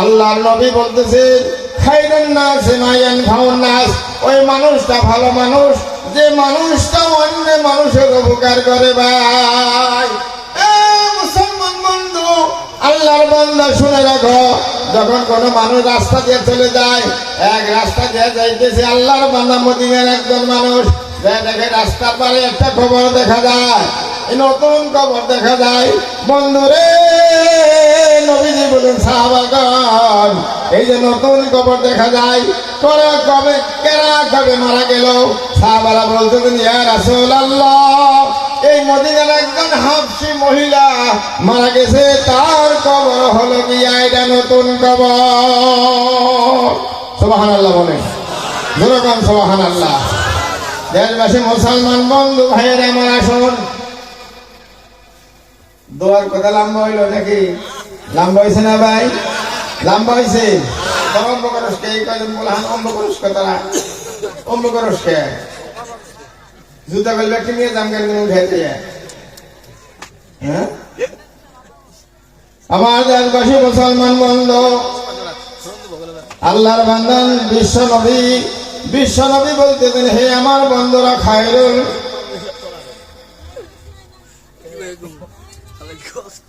আল্লাহর নবী বলতেছে, খাইরেন নাস মায়ান ভাউন নাস। ওই মানুষটা ভালো মানুষ, যে মানুষটা অন্য মানুষের উপকার করে ভাই। আল্লাহর বন্ধা শুনে রাখো, যখন কোনো মানুষ রাস্তা দিয়ে চলে যায়, এক রাস্তা দিয়ে যাইতেছে, আল্লাহর বান্দা মদিনার একজন মানুষ দেখে রাস্তার পারে একটা খবর দেখা যায়। নতুন খবর দেখা যায়। বন্ধুরে, নবীজি বলুন সাহাবাগণ এই যে নতুন খবর দেখা যায় তোরা কবে, কেরা কবে মারা গেল? সাহাবারা বলতেন ইয়া রাসূলুল্লাহ, এই মদিনার একজন হাফসি মহিলা মারা গেছে, তার কবর হলো গিয়া এটা নতুন কবর? সুবহানাল্লাহ বলে যেরকম সুবহানাল্লাহ। দেশবাসী, মুসলমান বন্ধু, ভাইয়ের আমার আসুন। দোয়ার কথা লম্বা হইল নাকি? লম্বা হয়েছে না ভাই? লম্বা হয়েছে অম্ব কে? এই কজন বলে, হান অম্ব করস কে তারা? অম্ব কে? জুতা গেল ব্যক্তি নিয়ে দাম কেন উঠাইতে হ্যাঁ? মুসলমান বন্ধু, আল্লাহর বান্দান, বিশ্ব নবী বিশ্ব নবী বলতেছেন হে আমার বন্ধুরা খায়রুল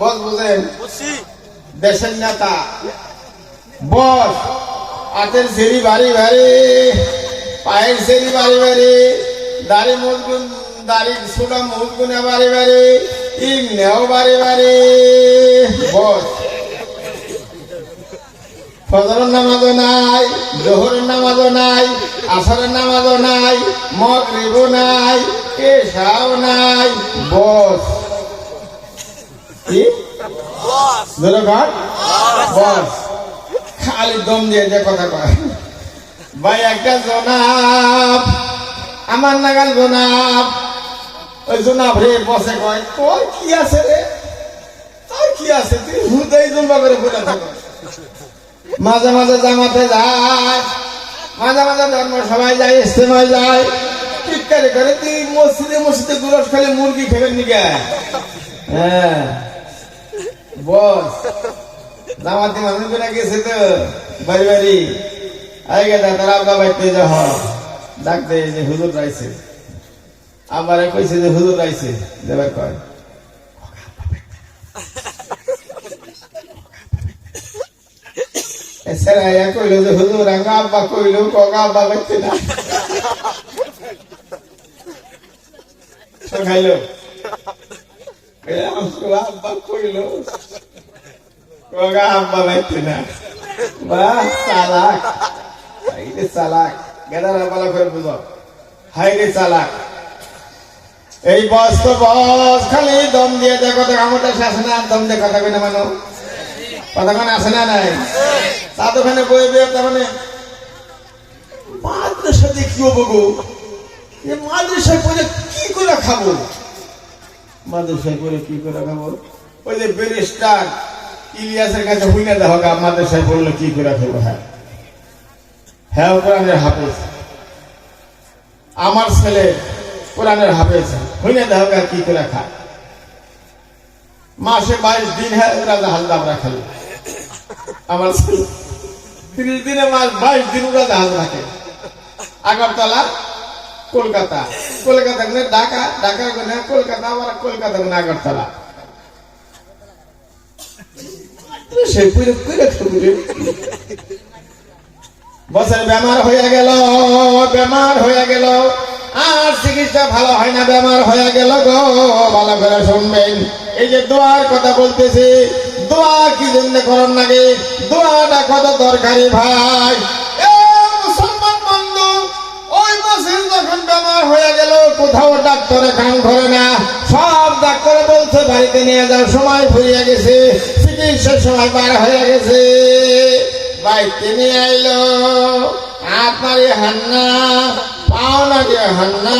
বস বুঝেন দেশের নেতা। বস হাতের সেরি বাড়ি বাড়ি পায়ের সেরি বাড়ি বাড়ি দাড়ি মুজগুন দাড়ি সুলা মুজগুনে বাড়ি বাড়ি ইমনেও বাড়ি বাড়ি। বস। ফজরের নামাজও নাই জোহরের নামাজও নাই আসরের নামাজও নাই মগরিবও নাই এসাও নাই। বস। কি? ধরো বস। খালি দম দিয়ে যে কথা কয়। ভাই একটা জনাব। আমার নাগাল জনাব। ওই জনাব রে বসে কয় তোর কি আছে রে? তোর কি আছে? তুই হুদাই জন্ম করে বলে থাকো মাঝে মাঝে জামাতে যায়। মাঝে মাঝে ধর্ম সবাই যায় ইস্তেমায় যায়। চিৎকারে করে তুই মসজিদে মসজিদে গুরস খালি মুরগি খেবেন নিকে হ্যাঁ। বস, জামাতি মানুষ করে গেছে তো, বাড়ি বাড়ি। আই গেছে তারা আব্বা বাইতে যা ডাকতে যে হুজুর রাইছে আবার কইছে যে হুজুর রাইছে দেবার কয় এছাড়া ইয়া কইল যে হুজুর, আঙ্গা আব্বা কইল কগা আব্বা বাইতে না। খাইলো। আব্বা চালাক। হাইরে চালাক। গেদারা চালাক। এই বস তো বস, খালি দম দিয়ে দেখো দেখো আমার দেশে আসে না দম দিয়ে কথা কই না মানো? কতক্ষণ আসে না নাই? তা তো ওখানে বই বই তার মানে মাদ্রাসাতে কি হব গো? এ মাদ্রাসায় পড়ে কি করে খাব? হ্যাঁ। হ্যাঁ কোরআনের হাফেজ। আমার ছেলে কোরআনের হাফেজ। হুইনা গা, কি করে খায়? মাসে বাইশ দিন হ্যাঁ ওরা জাহাজ আমরা খালি। আমার ছেলে তিরিশ দিনে মাস বাইশ দিন ওরা জাহাজ রাখে। আগরতলা কলকাতা। কলকাতা ঢাকা ঢাকা গুনে কলকাতা, আবার কলকাতা আগরতলা গেল গেল। আর চিকিৎসা ভালো হয় না, বেমার হয়ে গেল গো, ভালো শুনবেন। এই যে দোয়ার কথা বলতেছি, দোয়া কি জন্য করার লাগে দোয়াটা কত দরকারি ভাই? ওই যখন বেমার হয়ে গেল, কোথাও ডাক্তারে কাম করে না। সব ডাক্তারে বলছে, বাড়িতে নিয়ে যাওয়ার সময় ফুরিয়ে গেছে, চিকিৎসার সময় পার হয়ে গেছে। বাইতে নিয়ে আইলো, আপনার হান্না, পাওনা দিয়ে হান্না,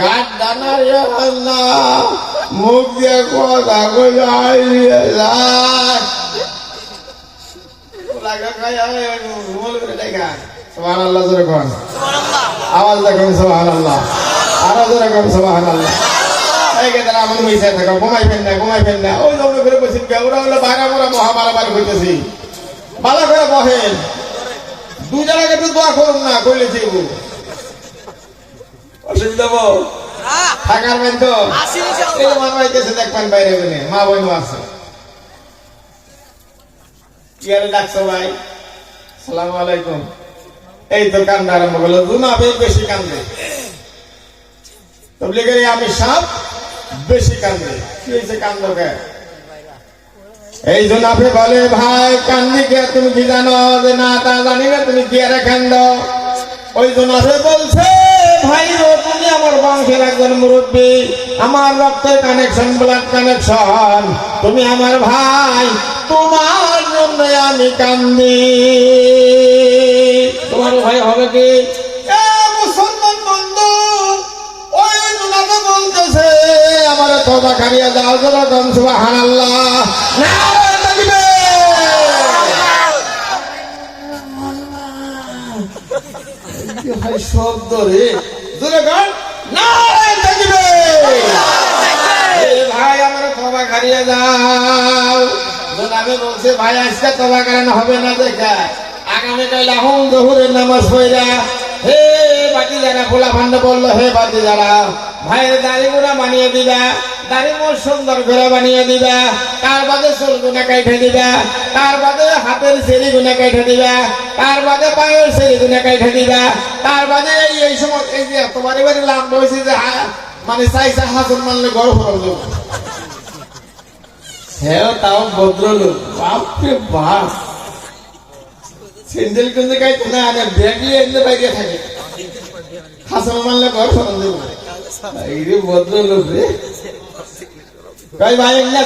গাট দানার হান্না, মুখ দিয়ে কথা যায় লাগা খাই মোল করে? দেখা সুবহানাল্লাহ জোরে কোন। আওয়াজ দেখুন সুবহানাল্লাহ। আরও জোরে কোন সুবহানাল্লাহ। এই কে তারা আমন হইছে থাকা ঘুমাই ফেন না ঘুমাই ফেন না। ওই জন্য করে বসে কে ওরা হলো বারা মোরা মহামারামারি হইতেছি ভালো করে বহেন দুই জায়গায় একটু দোয়া করুন না কইলে দিব অসুবিধা থাকার মেন তো। দেখবেন বাইরে গেলে মা বোন আছে। কি আর ডাকছো ভাই। সালামু আলাইকুম। এই তো কান্দা আরম্ভ করল জুনাবে বেশি কান্দে। আমি সাপ বেশি কান্দে। কি কান্দ এই জুনাফে বলে, ভাই, কান্দি কে? তুমি কি জানো যে না তা জানি না, তুমি কি আরে কান্দ? ওই জুনাফে বলছে, ভাই ও তুমি আমার বংশের একজন মুরব্বী। আমার রক্তের কানেকশন ব্লাড কানেকশন তুমি আমার ভাই, তোমার জন্য আমি কান্দি। তোমার ভাই হবে কি? এ মুসলমান বন্ধু ওই জুনাফে বলতেছে আমার তোবা খারিয়া সুবহানাল্লাহ। ভাই শব্দ রে গান। থাকিবে ভাই আমার তবা খারিয়ে যাও জোনাবে বলছে ভাই আজকে তবা কারণ হবে না দেখা। সুন্দর করে বানিয়ে দিবা, তার বাদে চুল গুণা কাইঠে দিবা, তার বাদে হাতের সেরি গুণা কাইঠে দিবা, তার বাদে পায়ের সেরি গুণা কাইঠে দিবা, তার বাদে এই এই সময়, এই যে তোমার এবারে লাভ হয়েছে যে মানে চাইছে হাসন মানলে গর্ব হলো হ্যাঁ তাও ভদ্রলোক, বাপরে বাপ। স্যান্ডেল কিনতে গাইতে না আনে? ব্যাগ এনে বাইরে থাকে। হাসন মানলে হলো এই রে। ভাই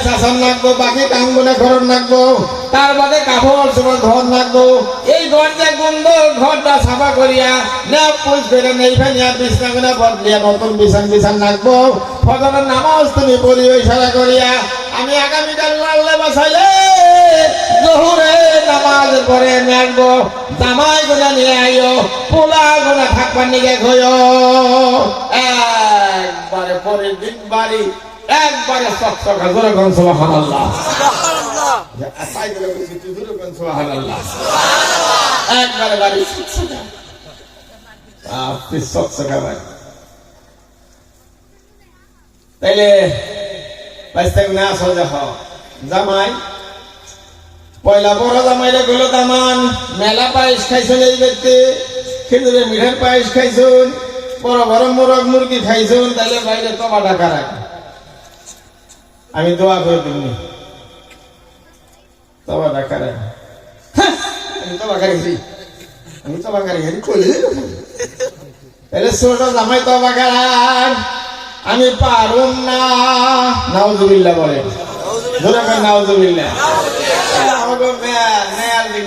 শাসন রাখব বাকি কাম গুনে খরচ রাখব তার বাদে কাপড় সময় ঘর রাখব এই ঘর যে গন্ধ ঘরটা সাফা করিয়া না পুষ করে নেই ফেলিয়া বিছনা গুনে বদলিয়া নতুন বিছান বিছান রাখব ফজরের নামাজ তুমি সারা করিয়া। আমি আগামীকাল লাল্লে বাসাইলে জহুরে নামাজ পরে নাকবো জামাই গুনা নিয়ে আইও, পোলা গুনা থাকবার নিকে খয় একবারে পরের দিন বাড়ি, একবারে চকচকা জোরে কোন সুবহানাল্লাহ। একবারে তাইলে না আসল দেখ। জামাই পয়লা বড় জামাইলে গেল দামান। মেলা পায়েস খাইছেন এই ব্যক্তি। খেজুরে মিঠার পায়েস খাইছুন। বড় বড় মোরগ মুরগি খাইছুন তাইলে বাইরে তোমা টাকা রাখ আমি দোয়া করে দিবনি তোমা টাকা রাখ হ্যাঁ, আমি তো বাগারে ঘেরি আমি তো বাগারে ঘেরি কইলে তাহলে ছোট জামাই তো বাগান আমি পারুম না। নাউজুবিল্লাহ বলে ধরে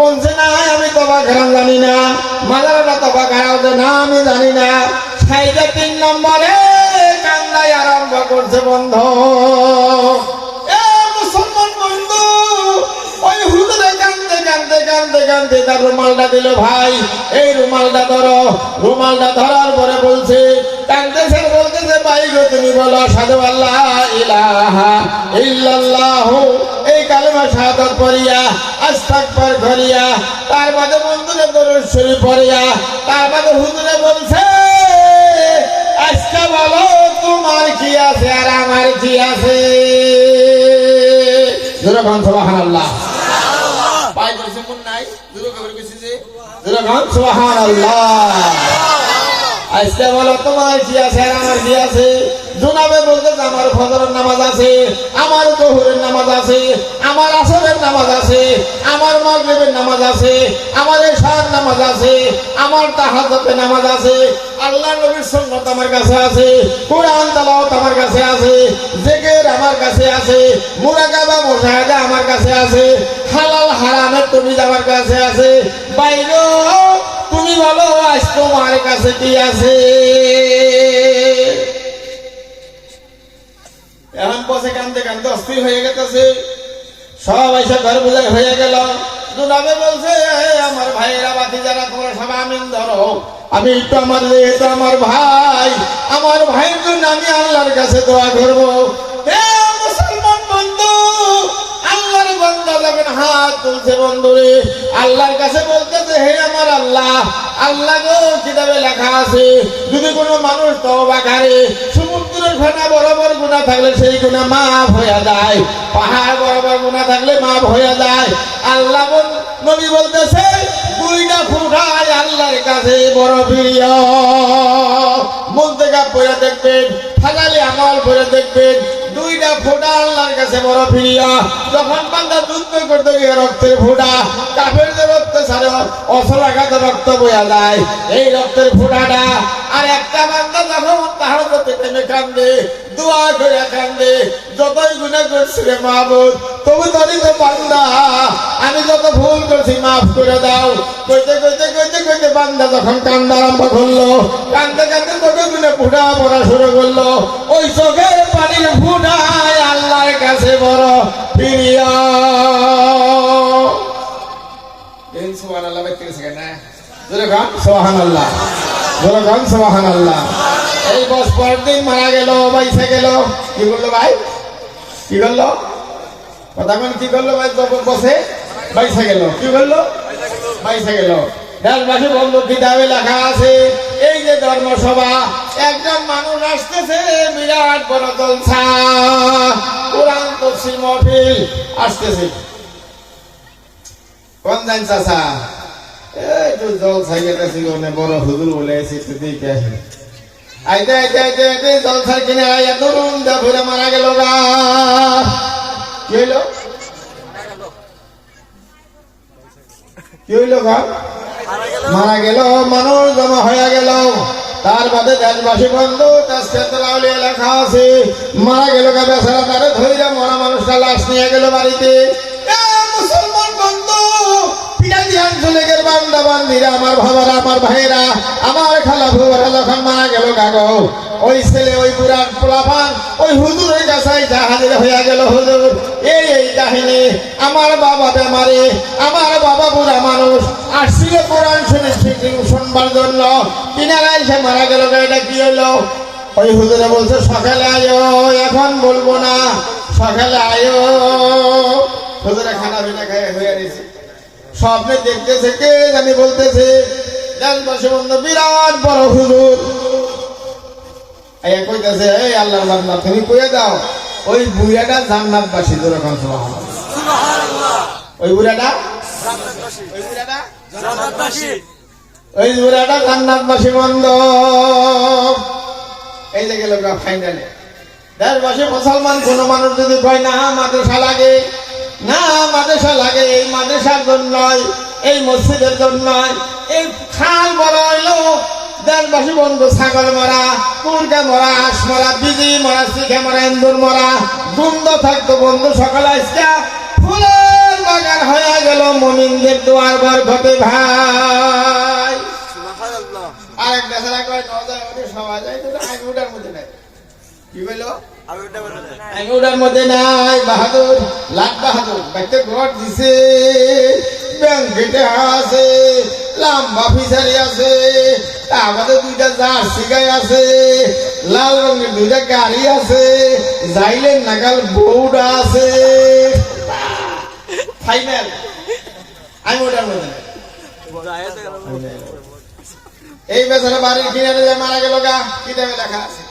বলছে, না, আমি তবা খারাম জানি না। মাদারটা তবা খারাও যে, না, আমি জানি না। সাইডে তিন নম্বরে কান্দাই আরম্ভ করছে বন্ধ। ওই তার রুমালটা দিল, ভাই, এই রুমালটা ধরো। রুমালটা ধরার পরে বলছে বলতেছে তুমি বলো সাধু আল্লাহ ইলাহা ইল্লাল্লাহ। এই কালেমা শাহাদাত পড়িয়া আস্তাগফার করিয়া তার বাদে বন্ধুরে দরুদ শরীফ পড়িয়া তার বাদে হুজুরে বলছে আজকে বলো তোমার কি আছে আর আমার কি আছে? বন্ধ সুবহানাল্লাহ। পাই করেছে মন নাই দূর খবর বেশি যে যেরকম সোহান আজকে বলো, তোমার কি আছে আমার কি আছে? জোনাবে আমার ফজরের নামাজ আছে, আমার জহুরের নামাজ আছে, আমার আসরের নামাজ আছে, আমার মাগরিবের নামাজ আছে, আমার এশার নামাজ আছে, আমার তাহাজ্জুদের নামাজ আছে আল্লাহ নবীর সুন্নাত আমার কাছে আছে, কোরআন তেলাওয়াত আমার কাছে আছে, জিকির আমার কাছে আছে, মুরাকাবা মুশাহাদা আমার কাছে আছে, হালাল, হারামের তমিজ আমার কাছে আছে, বাইরে তুমি তোমার কাছে কি এখন বসে কান্দে কান্দে অস্থির হয়ে গেছে সব এসে ঘর বোঝাই হয়ে গেল। দুনাবে বলছে, আমার ভাইয়েরা বাতি যারা তোমরা সব আমিন ধরো। আমি একটু আমার আমার ভাই। আমার ভাইয়ের জন্য আমি আল্লাহর কাছে দোয়া করব। বান্দা যখন হাত তুলছে বন্ধুরে। আল্লাহর কাছে বলতেছে, হে আমার আল্লাহ আল্লাহ গো, কিতাবে লেখা আছে, যদি কোনো মানুষ তওবা করে, সমুদ্রের ফেনা বরাবর গুণা থাকলে সেই গুণা মাফ হয়ে যায়। পাহাড় বরাবর গুণা থাকলে মাফ হয়ে যায়। আল্লাহ নবী বলতেছে দুইটা ফুটায় আল্লাহর কাছে, বড় প্রিয়। মন থেকে পড়ে দেখবেন ফাগালি আমল করে দেখবেন, দুইটা ফোটা আল্লাহর কাছে বড় প্রিয় যখন বান্দা যুদ্ধ করতে গিয়ে রক্তের ফোটা, কাফের যে রক্ত ছাড়ে অসলাঘাত রক্ত বয়া যায়। এই রক্তের ফোটাটা, আর একটা বান্দা যখন তাহার প্রতি কান্দে, দোয়া করে কান্দে, যতই গুণা করছিলে মাহবুদ তবু ধরি তো বান্দা আমি যত ভুল করছি মাফ করে দাও। কইতে কইতে কইতে কইতে বান্দা যখন কান্দা আরম্ভ করল কান্দতে কান্দতে চোখে গুনে ফুটা পড়া শুরু করল। ওই চোখের পানির ফুটায় আল্লাহর কাছে বড় প্রিয় সুবহান আল্লাহ কেন? জোরে গান সোহান আল্লাহ জোরে গান সোহান আল্লাহ এই বস পরের দিন মারা গেল বাইসে গেল। কি করল ভাই? কি করল কোন কি করল? ভাই বসে বাইসে গেল। কি করল? বাইসে গেল। আছে, এই যে ধর্মসভা, একজন মানুষ আসতেছে জলসা আসতেছে। কোন জান চাচা? এই তো জল সাইকেলটা বড় হুজুর বলে এসেছে দেখে আসি। আইতে আইতে আইতে আইতে জল সাইকেলে আইয়া মারা গেল গা। কি হইল? মারা গেল, মানুষ জমা হয়ে গেল। তার বাদে দেশবাসী বন্ধু তাস্কাউলিয়া লেখা আছে, মারা গেল গা বেচারা, তারে ধৈর্য মরা মানুষটা লাশ নিয়ে গেল বাড়িতে। আমার ভাবারা, আমার ভাইয়েরা, আমার খালা ভুয়ারা যখন মারা গেল গাগো ওই ছেলে, ওই বুড়ার পোলাপান, ওই হুজুরের কাছে হাজির হইয়া গেল হুজুর। এই এই কাহিনী আমার বাবা বেমারে, আমার বাবা বুড়া মানুষ আসছিল কোরআন শুনে শুনবার জন্য কিনারায় সে মারা গেল এটা কি হলো ওই হুজুরে বলছে, সকালে আয়ো, এখন বলব না, সকালে আয়ো। হুজুরে খানা পিনা খাই হয়ে গেছে স্বপ্নে দেখতেছে কে জানি বলতেছে? বিরাট বড় হুজুর। এই কইতেছে এই আল্লাহর বান্দা তুমি কইয়া দাও ওই বুড়াটা ওই বুড়াটা? ওই বুড়াটা? ওই বুড়াটা জান্নাতবাসী বন্ধ। এই যে গেল ফাইনালে দেশবাসী মুসলমান কোন মানুষ যদি কয় না মাদ্রাসা লাগে। না মাদ্রাসা লাগে এই মাদ্রাসার জন্য নয়, এই মসজিদের জন্য নয়, এই খাল বড় হইল দেশবাসী বন্ধু ছাগল মরা কুরকা মরা হাঁস মরা বিজি মরা শিখে মরা এন্দুর মরা দ্বন্দ্ব থাকতো বন্ধু সকালে আজকা ফুলের বাগান হয়ে গেল মমিনদের দুয়ার বার ঘটে ভাই। আরেক দেশের কয় নজায় ওঠে সবাই যায় কিন্তু আগে ওটার মধ্যে নাই। কি বলল আঙুরার মধ্যে নাই বাহাদুর, লাট বাহাদুর, বাইতে ঘর দিছে। ব্যাংকেটে আছে, লাম্বা ফিসারি আছে আমাদের দুইটা জার্সি গাই আছে, লাল রঙের দুইটা গাড়ি আছে যাইলেন নাগাল বউটা আছে। ফাইনাল আমি ওটার মধ্যে এই বেচারা বাড়ির কিনারে মারা গেল গা কিতাবে লেখা আছে?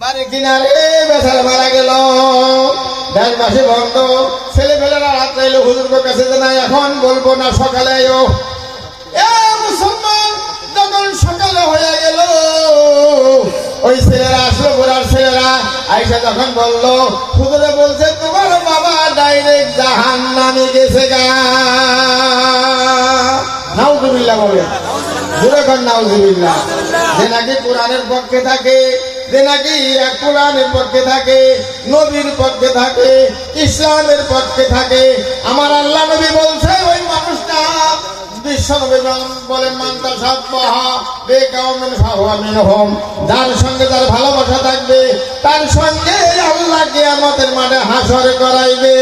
বাড়ি কিনারে বেচারা মারা গেল। দেশ মাসে বন্ধ। ছেলে ফেলেরা রাত্রে এলো হুজুর কাছে যে এখন বলব না সকালে এলো এ মুসলমান, যখন সকালে হয়ে গেল, ওই ছেলেরা আসলো গোড়ার ছেলেরা আইসা যখন বলল, হুজুরে বলছে, তোমার বাবা ডাইরেক্ট জাহান নামে গেছে গা। নাউজুবিল্লাহ বলে। জোরে কর নাউজুবিল্লাহ। যে নাকি কোরআনের পক্ষে থাকে। যে নাকি এক কোরআনের পক্ষে থাকে নবীর পক্ষে থাকে ইসলামের পক্ষে থাকে। আমার আল্লাহ নবী বলছে ওই মানুষটা যার সঙ্গে যার ভালোবাসা থাকবে তার সঙ্গে কিয়ামতের মাঠে হাসর করাইবে।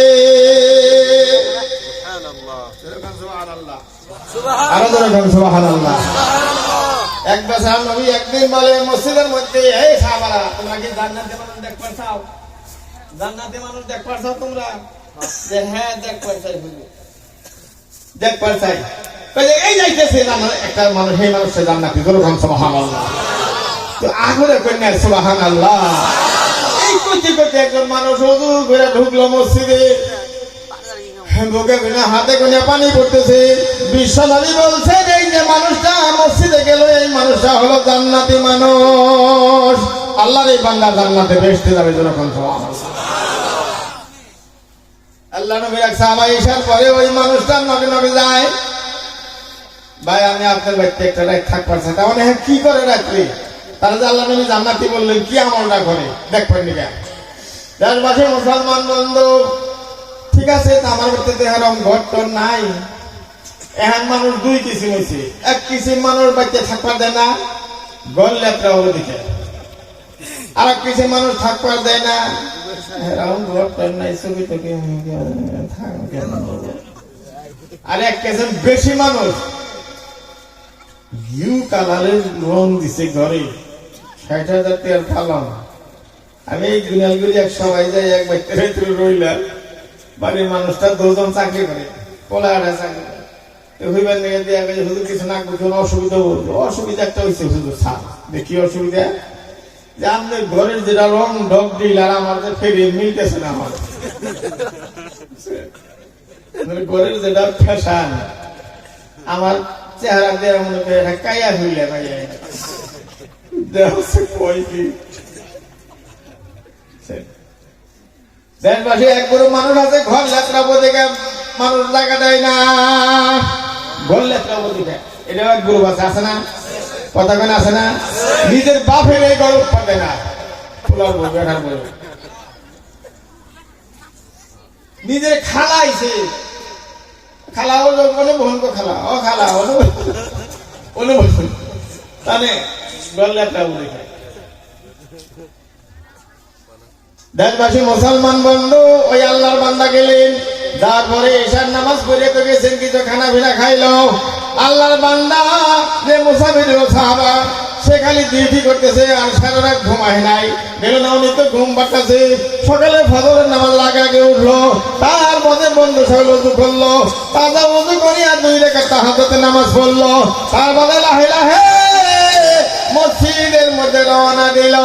আরও যেরকম সুবহানাল্লাহ। এক বছর নবী একদিন বলে, মসজিদের মধ্যে, এই সাহাবারা, তোমরা কি জান্নাতে মানুষ দেখ পারছাও? জান্নাতে মানুষ দেখ পারছাও তোমরা? যে হ্যাঁ দেখ পারছাই হুজুর দেখ পারছাই। কইলে এই যাইতেছে জান্নাত একটা মানুষ, সেই মানুষটা জান্নাতি যেরকম সুবহানাল্লাহ। তো আগরে কন্যা সুবহানাল্লাহ। এই কইতে কইতে একজন মানুষ ওযু করে ঢুকলো মসজিদে। বুকে জান্নাতি বেসতে যাবে যখন আল্লাহ নবী এক পরে ওই মানুষটা নবী নবী যায়। ভাই, আমি আপনার বাড়িতে একটা রাত থাক পারছি তা মানে কি করে রাত্রি? তারা যে আল্লাহ নবী জান্নাতি বললেন, কি আমলটা করে? দেখবেন দেশবাসী মুসলমান বন্ধু ঠিক আছে আমার বাড়িতে তো এরকম ঘর নাই। এখন মানুষ দুই কিসিম হয়েছে এক কিসিম মানুষ বাড়িতে থাকবার দেয় না গল লেপটা ওর দিকে। আর এক কিসিম মানুষ থাকবার দেয় না নাই দিছে আমি এই গুনালগুলি এক সবাই যাই, এক বাচ্চা রইলাম। বাড়ির মানুষটা দুজন চাকরি করে পোলাহাটা চাকরি করে। হইবার নিয়ে দিয়ে গেছে হুজুর, কিছু না কোনো অসুবিধা অসুবিধা দেখি অসুবিধা? আর মিলতেছে না আমার। চেহারা দিয়ে মনে কাইয়া হইলে ভাইয়া এক গরু মানুষ আছে, ঘর লেত্রাবো দেখে মানুষ জায়গা দেয় না। ঘর এটা এক গরু আছে আছে না? কথা কেন আছে না? নিজের বাপের এই গরু পাবে না। ফুলার বউ, বেটার বউ। নিজের খালা আইছে। খালা ও মানে বহন কো খালা, ও খালা অনু অনু তানে ঘর লেত্রাবো দেখে। দেশবাসী, মুসলমান বন্ধু, ওই আল্লাহর বান্দা গেলেন। তারপরে এশার নামাজ পড়ে তো গেছেন, কিছু খানা পিনা খাইলো। আল্লাহর বান্দা, যে মুসাফির সাহাবা, সে খালি ডিউটি করতেছে, আর সারা রাত ঘুমায় নাই। গেল না উনি তো ঘুম পাঠাছে সকালে ফজরের নামাজ আগে উঠল। তার মধ্যে বন্ধু সকল উজু করল। তাজা উজু করিয়া দুই রেখা তাহাজতে নামাজ পড়ল। তার মধ্যে লাহে লাহে মসজিদের মধ্যে রওনা দিল।